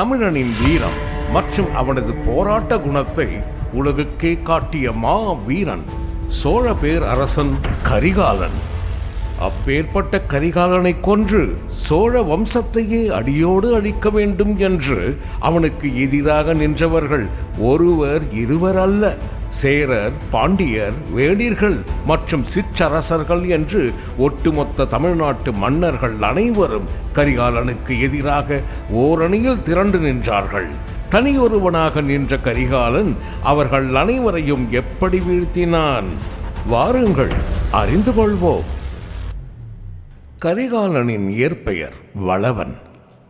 தமிழனின் வீரம் மற்றும் அவனது போராட்ட குணத்தை உலகுக்கே காட்டிய மா வீரன் சோழ பேர் அரசன் கரிகாலன். அப்பேற்பட்ட கரிகாலனை கொன்று சோழ வம்சத்தையே அடியோடு அழிக்க வேண்டும் என்று அவனுக்கு எதிராக நின்றவர்கள் ஒருவர் இருவர் அல்ல சேரர் பாண்டியர் வேடிர்கள் மற்றும் சிற்றரசர்கள் என்று ஒட்டுமொத்த தமிழ்நாட்டு மன்னர்கள் அனைவரும் கரிகாலனுக்கு எதிராக ஓரணியில் திரண்டு நின்றார்கள். தனியொருவனாக நின்ற கரிகாலன் அவர்கள் அனைவரையும் எப்படி வீழ்த்தினான்? வாருங்கள் அறிந்து கொள்வோம். கரிகாலனின் இயற்பெயர் வளவன்.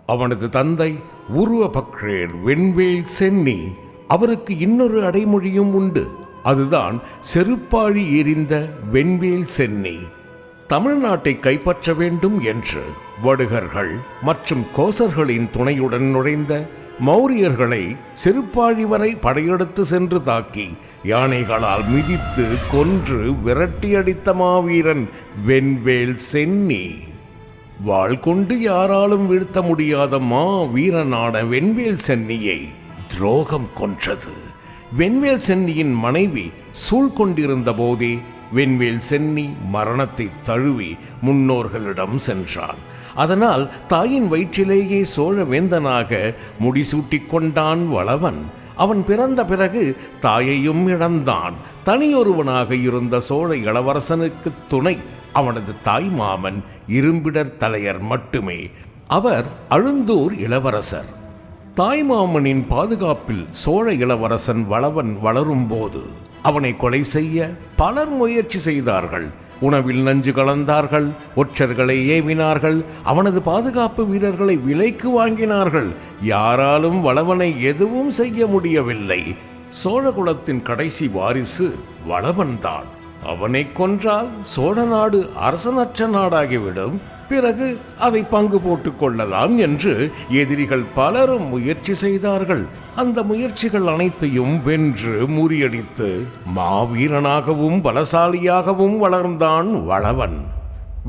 அவனது தந்தை உருவபக்ரேர் வெண்வேல் சென்னி அவருக்கு இன்னொரு அடைமொழியும் உண்டு. அதுதான் செருப்பாழி எரிந்த வெண்வேல் சென்னி. தமிழ்நாட்டை கைப்பற்ற வேண்டும் என்று வடுகர்கள் மற்றும் கோசர்களின் துணையுடன் நுழைந்த மௌரியர்களை செருப்பாழி வரை படையெடுத்து சென்று தாக்கி யானைகளால் மிதித்து கொன்று விரட்டியடித்த மாவீரன் வெண்வேல் சென்னி. வாள் கொண்டு யாராலும் வீழ்த்த முடியாத மா வீரனான வெண்வேல் சென்னியை துரோகம் கொன்றது. வெண்வேல் சென்னியின் மனைவி சூழ்கொண்டிருந்த போதே வெண்வேல் சென்னி மரணத்தை தழுவி முன்னோர்களிடம் சென்றான். அதனால் தாயின் வயிற்றிலேயே சோழ வேந்தனாக முடிசூட்டிக் கொண்டான் வளவன். அவன் பிறந்த பிறகு தாயையும் இழந்தான். தனியொருவனாக இருந்த சோழ இளவரசனுக்கு துணை அவனது தாய் மாமன் இரும்பிடர் தலையர் மட்டுமே. அவர் அழுந்தூர் இளவரசர். தாய்மாமனின் பாதுகாப்பில் சோழ இளவரசன் வளவன் வளரும்போது அவனை கொலை செய்ய பலர் முயற்சி செய்தார்கள். உணவில் நஞ்சு கலந்தார்கள் ஒற்றர்களை ஏவினார்கள் அவனது பாதுகாப்பு வீரர்களை விலைக்கு வாங்கினார்கள். யாராலும் வளவனை எதுவும் செய்ய முடியவில்லை. சோழகுலத்தின் கடைசி வாரிசு வளவன்தான். அவனை கொன்றால் சோழ நாடு அரசனற்ற நாடாகிவிடும். பிறகு அதை பங்கு போட்டுக் கொள்ளலாம் என்று எதிரிகள் பலரும் முயற்சி செய்தார்கள். அந்த முயற்சிகள் அனைத்தையும் வென்று முறியடித்து மாவீரனாகவும் பலசாலியாகவும் வளர்ந்தான் வளவன்.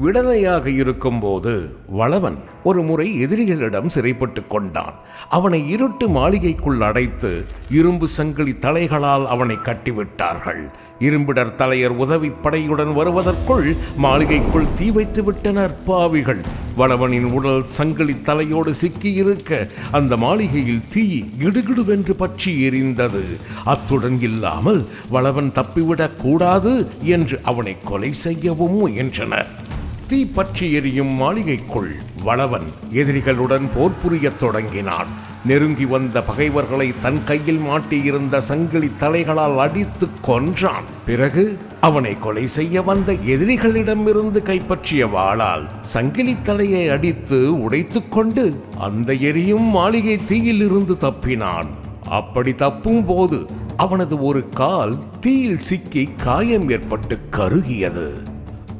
விடலையாக இருக்கும்போது வளவன் ஒரு முறை எதிரிகளிடம் சிறைப்பட்டு கொண்டான். அவனை இருட்டு மாளிகைக்குள் அடைத்து இரும்பு சங்கிலி தலைகளால் அவனை கட்டிவிட்டார்கள். இரும்பிடர் தலையர் உதவி படையுடன் வருவதற்குள் மாளிகைக்குள் தீ வைத்து விட்டனர் பாவிகள். வளவனின் உடல் சங்கிலி தலையோடு சிக்கியிருக்க அந்த மாளிகையில் தீ இடுகிடுவென்று பற்றி எரிந்தது. அத்துடன் இல்லாமல் வளவன் தப்பிவிடக் கூடாது என்று அவனை கொலை செய்யவும் முயன்றனர். தீ பற்றி எரியும் மாளிகைக்குள் வளவன் எதிரிகளுடன் போர் புரியத் தொடங்கினான். நெருங்கி வந்த பகைவர்களை தன் கையில் மாட்டியிருந்த சங்கிலி தலைகளால் அடித்து கொன்றான். பிறகு அவனை கொலை செய்ய வந்த எதிரிகளிடமிருந்து கைப்பற்றிய வாளால் சங்கிலி தலையை அடித்து உடைத்துக் கொண்டு அந்த எரியும் மாளிகை தீயிலிருந்து தப்பினான். அப்படி தப்பும் போது அவனது ஒரு கால் தீயில் சிக்கி காயம் ஏற்பட்டு கருகியது.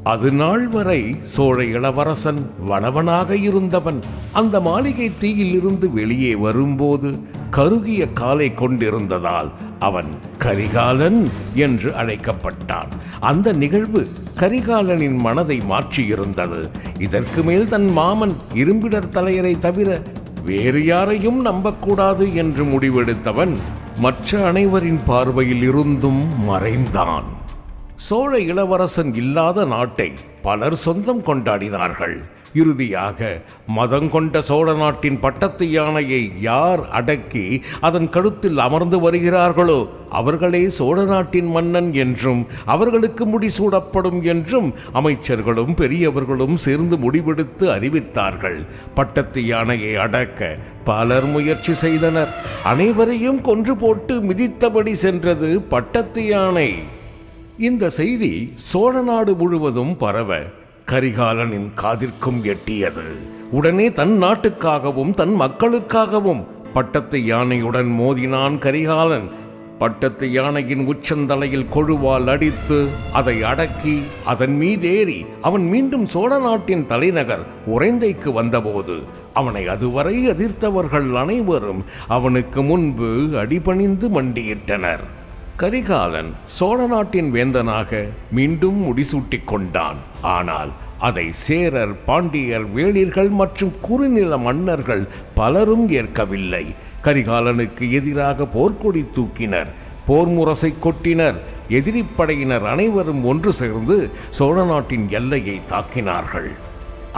அது நாள் வரை சோழ இளவரசன் வளவனாக இருந்தவன் அந்த மாளிகை தீயில் இருந்து வெளியே வரும்போது கருகிய காலை கொண்டிருந்ததால் அவன் கரிகாலன் என்று அழைக்கப்பட்டான். அந்த நிகழ்வு கரிகாலனின் மனதை மாற்றியிருந்தது. இதற்கு மேல் தன் மாமன் இரும்பிடர் தலையரை தவிர வேறு யாரையும் நம்பக்கூடாது என்று முடிவெடுத்தவன் மற்ற அனைவரின் பார்வையில் இருந்தும் மறைந்தான். சோழ இளவரசன் இல்லாத நாட்டை பலர் சொந்தம் கொண்டாடினார்கள். இறுதியாக மதங்கொண்ட சோழ நாட்டின் பட்டத்து யானையை யார் அடக்கி அதன் கழுத்தில் அமர்ந்து வருகிறார்களோ அவர்களே சோழ நாட்டின் மன்னன் என்றும் அவர்களுக்கு முடிசூடப்படும் என்றும் அமைச்சர்களும் பெரியவர்களும் சேர்ந்து முடிவெடுத்து அறிவித்தார்கள். பட்டத்து யானையை அடக்க பலர் முயற்சி செய்தனர். அனைவரையும் கொன்று போட்டு மிதித்தபடி சென்றது பட்டத்து யானை. இந்த செய்தி சோழ நாடு முழுவதும் பரவ கரிகாலனின் காதிற்கும் எட்டியது. உடனே தன் நாட்டுக்காகவும் தன் மக்களுக்காகவும் பட்டத்து யானையுடன் மோதினான் கரிகாலன். பட்டத்து யானையின் உச்சந்தலையில் கொழுவால் அடித்து அதை அடக்கி அதன் மீதேறி அவன் மீண்டும் சோழ நாட்டின் தலைநகர் உறைந்தைக்கு வந்தபோது அவனை அதுவரை எதிர்த்தவர்கள் அனைவரும் அவனுக்கு முன்பு அடிபணிந்து மண்டியிட்டனர். கரிகாலன் சோழ நாட்டின் வேந்தனாக மீண்டும் முடிசூட்டிக் கொண்டான். ஆனால் அதை சேரர் பாண்டியர் வேளிர்கள் மற்றும் குறுநில மன்னர்கள் பலரும் ஏற்கவில்லை. கரிகாலனுக்கு எதிராக போர்க்கொடி தூக்கினர் போர் முரசை கொட்டினர். எதிரிப்படையினர் அனைவரும் ஒன்று சேர்ந்து சோழ நாட்டின் எல்லையை தாக்கினார்கள்.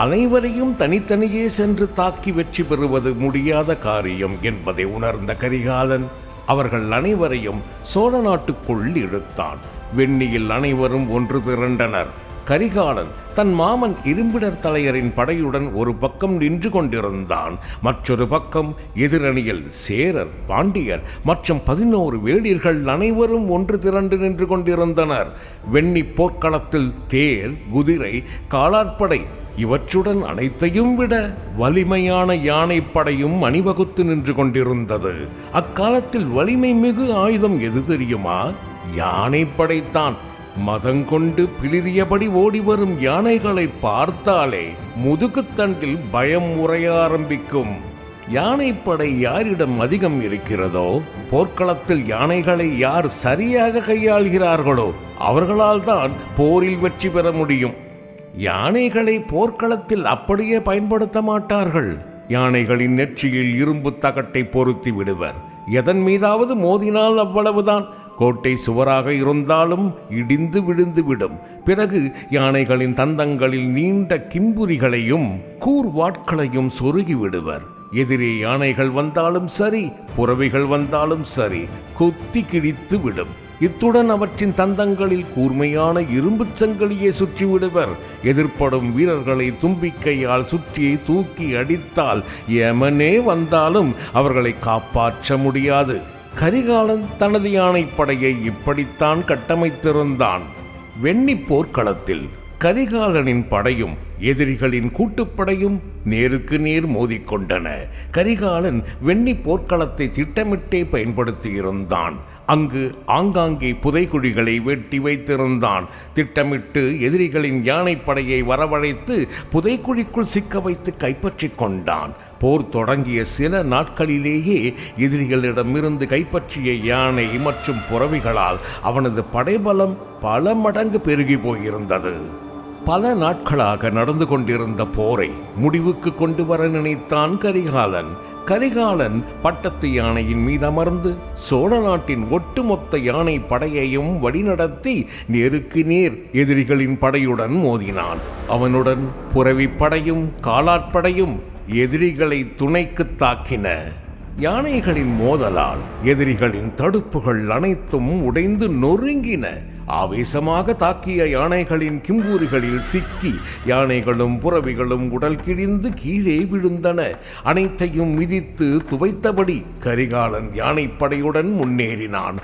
அனைவரையும் தனித்தனியே சென்று தாக்கி வெற்றி பெறுவது முடியாத காரியம் என்பதை உணர்ந்த கரிகாலன் அவர்கள் அனைவரையும் சோழ நாட்டுக்குள் இழுத்தான். வெண்ணியில் அனைவரும் ஒன்று திரண்டனர். கரிகாலன் தன் மாமன் இரும்பிடர் தலையரின் படையுடன் ஒரு பக்கம் நின்று கொண்டிருந்தான். மற்றொரு பக்கம் எதிரணியில் சேரர் பாண்டியர் மற்றும் பதினோரு வேடியர்கள் அனைவரும் ஒன்று திரண்டு நின்று கொண்டிருந்தனர். வெண்ணி போர்க்களத்தில் தேர் குதிரை காலாட்படை இவற்றுடன் அனைத்தையும் விட வலிமையான யானைப்படையும் அணிவகுத்து நின்று கொண்டிருந்தது. அக்காலத்தில் வலிமை மிகு ஆயுதம் எது தெரியுமா? யானைப்படைத்தான் மதங்கொண்டு பிளிரியபடி ஓடி வரும் யானைகளை பார்த்தாலே முதுகுத்தண்டில் பயம் உறைய ஆரம்பிக்கும். யானைப்படை யாரிடம் அதிகம் இருக்கிறதோ போர்க்களத்தில் யானைகளை யார் சரியாக கையாள்கிறார்களோ அவர்களால் தான் போரில் வெற்றி பெற முடியும். யானைகளை போர்க்களத்தில் அப்படியே பயன்படுத்த மாட்டார்கள். யானைகளின் நெற்றியில் இரும்பு தகட்டை பொருத்தி விடுவர். எதன் மீதாவது மோதினால் அவ்வளவுதான். கோட்டை சுவராக இருந்தாலும் இடிந்து விழுந்து விடும். பிறகு யானைகளின் தந்தங்களில் நீண்ட கிம்புரிகளையும் கூர்வாட்களையும் சொருகி விடுவர். எதிரே யானைகள் வந்தாலும் சரி புறவைகள் வந்தாலும் சரி கொத்தி கிழித்து விடும். இத்துடன் அவற்றின் தந்தங்களில் கூர்மையான இரும்புச் சங்கிலியை சுற்றி விடுவர். எதிர்ப்படும் வீரர்களை தும்பிக்கையால் சுற்றி தூக்கி அடித்தால் எமனே வந்தாலும் அவர்களை காப்பாற்ற முடியாது. கரிகாலன் தனது யானைப்படையை இப்படித்தான் கட்டமைத்திருந்தான். வெண்ணி போர்க்களத்தில் கரிகாலனின் படையும் எதிரிகளின் கூட்டுப்படையும் நேருக்கு நேர் மோதிக்கொண்டன. கரிகாலன் வெண்ணி போர்க்களத்தை திட்டமிட்டே பயன்படுத்தியிருந்தான். அங்கு ஆங்காங்கே புதைக்குழிகளை வெட்டி வைத்திருந்தான். திட்டமிட்டு எதிரிகளின் யானைப்படையை வரவழைத்து புதைக்குழிக்குள் சிக்க வைத்து கைப்பற்றிக் கொண்டான். போர் தொடங்கிய சில நாட்களிலேயே எதிரிகளிடமிருந்து கைப்பற்றிய யானை மற்றும் புறவிகளால் அவனது படைபலம் பல மடங்கு பெருகி போயிருந்தது. பல நாட்களாக நடந்து கொண்டிருந்த போரை முடிவுக்கு கொண்டு வர நினைத்தான் கரிகாலன். கரிகாலன் பட்டத்து யானையின் மீது அமர்ந்து சோழ நாட்டின் ஒட்டுமொத்த யானை படையையும் வழிநடத்தி நேருக்கு நேர் எதிரிகளின் படையுடன் மோதினான். அவனுடன் புறவிப் படையும் காலாட்படையும் எதிரிகளை துணைக்கு தாக்கின யானைகளின் மோதலால் எதிரிகளின் தடுப்புகள் அனைத்தும் உடைந்து நொறுங்கின. ஆவேசமாக தாக்கிய யானைகளின் கிம்பூரிகளில் சிக்கி யானைகளும் புறவிகளும் உடல் கிழிந்து கீழே விழுந்தன. அனைத்தையும் மிதித்து துவைத்தபடி கரிகாலன் யானைப்படையுடன் முன்னேறினான்.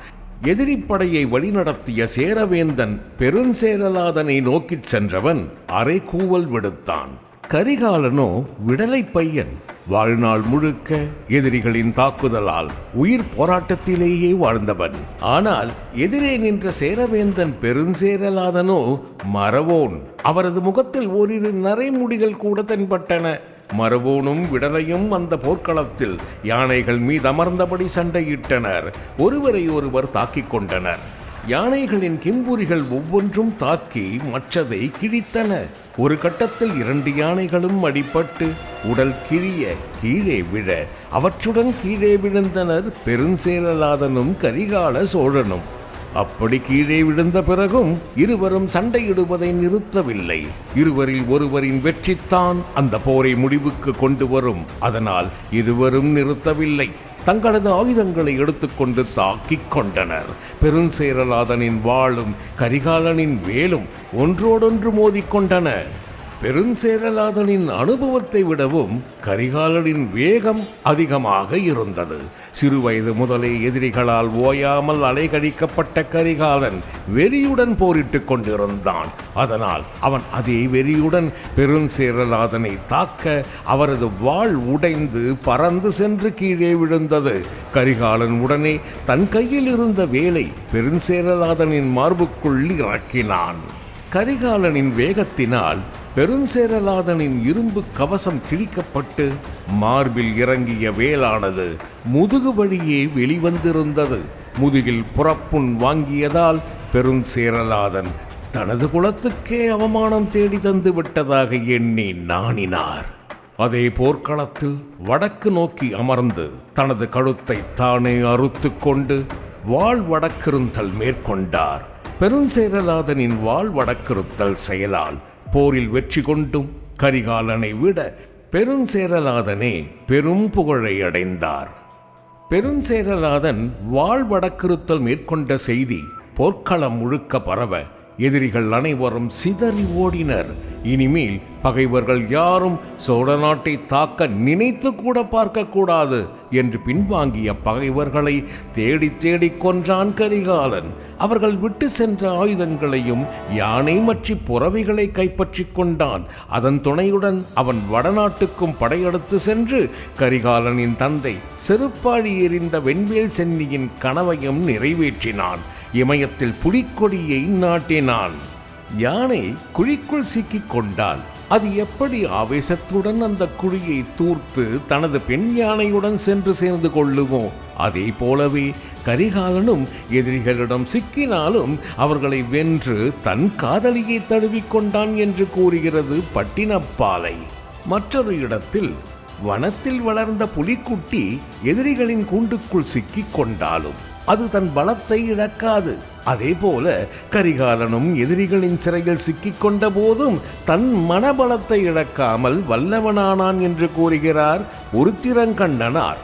எதிரிப்படையை வழிநடத்திய சேரவேந்தன் பெருஞ்சேரலாதனை நோக்கிச் சென்றவன் அரை கூவல் விடுத்தான். கரிகாலனோ விடலை பையன். வாழ்நாள் முழுக்க எதிரிகளின் தாக்குதலால் உயிர் போராட்டத்திலேயே வாழ்ந்தவன். ஆனால் எதிரே நின்ற சேரவேந்தன் பெருஞ்சேரலாதனோ மரவோன் அவரது முகத்தில் ஓரிரு நரைமுடிகள் கூட தென்பட்டன. மரவோனும் விடலையும் அந்த போர்க்களத்தில் யானைகள் மீது அமர்ந்தபடி சண்டையிட்டனர். ஒருவரை ஒருவர் தாக்கிக் கொண்டனர். யானைகளின் கிம்புரிகள் ஒவ்வொன்றும் தாக்கி மற்றதை கிழித்தன. ஒரு கட்டத்தில் இரண்டு யானைகளும் அடிபட்டு உடல் கிழிய கீழே விழ அவற்றுடன் கீழே விழுந்தனர் பெருஞ்சேரலாதனும் கரிகால சோழனும். அப்படி கீழே விழுந்த பிறகும் இருவரும் சண்டையிடுவதை நிறுத்தவில்லை. இருவரில் ஒருவரின் வெற்றித்தான் அந்த போரை முடிவுக்கு கொண்டு வரும். அதனால் இருவரும் நிறுத்தவில்லை. தங்களது ஆயுதங்களை எடுத்துக்கொண்டு தாக்கிக் கொண்டனர். பெருஞ்சேரலாதனின் வாளும் கரிகாலனின் வேலும் ஒன்றோடொன்று மோதிக்கொண்டன பெருஞ்சேரலாதனின் அனுபவத்தை விடவும் கரிகாலனின் வேகம் அதிகமாக இருந்தது. சிறுவயது முதலே எதிரிகளால் ஓயாமல் அலைகழிக்கப்பட்ட கரிகாலன் வெறியுடன் போரிட்டுக் கொண்டிருந்தான். அதனால் அவன் அதே வெறியுடன் பெருஞ்சேரலாதனை தாக்க அவரது வாள் உடைந்து பறந்து சென்று கீழே விழுந்தது. கரிகாலன் உடனே தன் கையில் இருந்த வேலை பெருஞ்சேரலாதனின் மார்புக்குள் இறக்கினான். கரிகாலனின் வேகத்தினால் பெருஞ்சேரலாதனின் இரும்பு கவசம் கிழிக்கப்பட்டு மார்பில் இறங்கிய வேலானது முதுகு வழியே வெளிவந்திருந்தது. முதுகில் புறப்புண் வாங்கியதால் பெருஞ்சேரலாதன் தனது குலத்துக்கே அவமானம் தேடி தந்து விட்டதாக எண்ணி நாணினார். அதே போர்க்களத்தில் வடக்கு நோக்கி அமர்ந்து தனது கழுத்தை தானே அறுத்து கொண்டு வாழ் வடக்கிருந்தல் மேற்கொண்டார். பெருஞ்சேரலாதனின் வாழ் வடக்கிருத்தல் செயலால் போரில் வெற்றி கொண்டும் கரிகாலனை விட பெருஞ்சேரலாதனே பெரும் புகழை அடைந்தார். பெருஞ்சேரலாதன் வாழ்வடக்கிருத்தல் மேற்கொண்ட செய்தி போர்க்களம் முழுக்க பரவ எதிரிகள் அனைவரும் சிதறி ஓடினர். இனிமேல் பகைவர்கள் யாரும் சோழ நாட்டை தாக்க நினைத்து கூட பார்க்கக்கூடாது என்று பின்வாங்கிய பகைவர்களை தேடி தேடி கொன்றான் கரிகாலன். அவர்கள் விட்டு சென்ற ஆயுதங்களையும் யானை மற்றி புறவைகளை கைப்பற்றி கொண்டான். அதன் துணையுடன் அவன் வடநாட்டுக்கும் படையெடுத்து சென்று கரிகாலனின் தந்தை செருப்பாழி எறிந்த வெண்வேல் சென்னியின் கனவையும் நிறைவேற்றினான். இமயத்தில் புலிக்கொடியை நாட்டினான் யானை குழிக்குள் சிக்கிக் கொண்டால் அது எப்படி ஆவேசத்துடன் அந்த குழியை தூர்த்து தனது பெண் யானையுடன் சென்று சேர்ந்து கொள்ளுமோ? அதே போலவே கரிகாலனும் எதிரிகளிடம் சிக்கினாலும் அவர்களை வென்று தன் காதலியை தழுவிக்கொண்டான் என்று கூறுகிறது பட்டினப்பாலை. மற்றொரு இடத்தில் வனத்தில் வளர்ந்த புலிக்குட்டி எதிரிகளின் கூண்டுக்குள் சிக்கிக் கொண்டாலும். அது தன் பலத்தை இழக்காது. அதே போல கரிகாலனும் எதிரிகளின் சிறையில் சிக்கிக் கொண்ட போதும் தன் மனபலத்தை இழக்காமல் வல்லவனானான் என்று கூறுகிறார் உருத்திரங்கண்ணனார்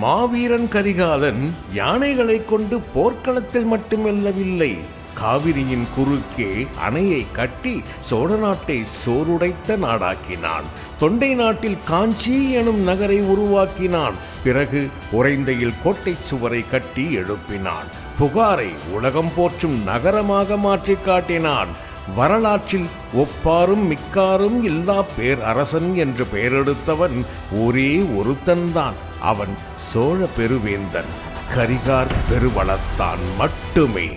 மாவீரன் கரிகாலன் யானைகளை கொண்டு போர்க்களத்தில் மட்டுமல்லவில்லை காவிரியின் குறுக்கே அணையை கட்டி சோழ நாட்டை சோறுடைத்த நாடாக்கினான். தொண்டை நாட்டில் காஞ்சி எனும் நகரை உருவாக்கினான். பிறகு உறைந்தையில் கோட்டை சுவரை கட்டி எழுப்பினான். புகாரை உலகம் போற்றும் நகரமாக மாற்றி காட்டினான். வரலாற்றில் ஒப்பாரும் மிக்காரும் இல்லா பேர் அரசன் என்று பெயரெடுத்தவன் ஒரே ஒருத்தன்தான். அவன் சோழ பெருவேந்தன் கரிகார் பெருவளத்தான் மட்டுமே.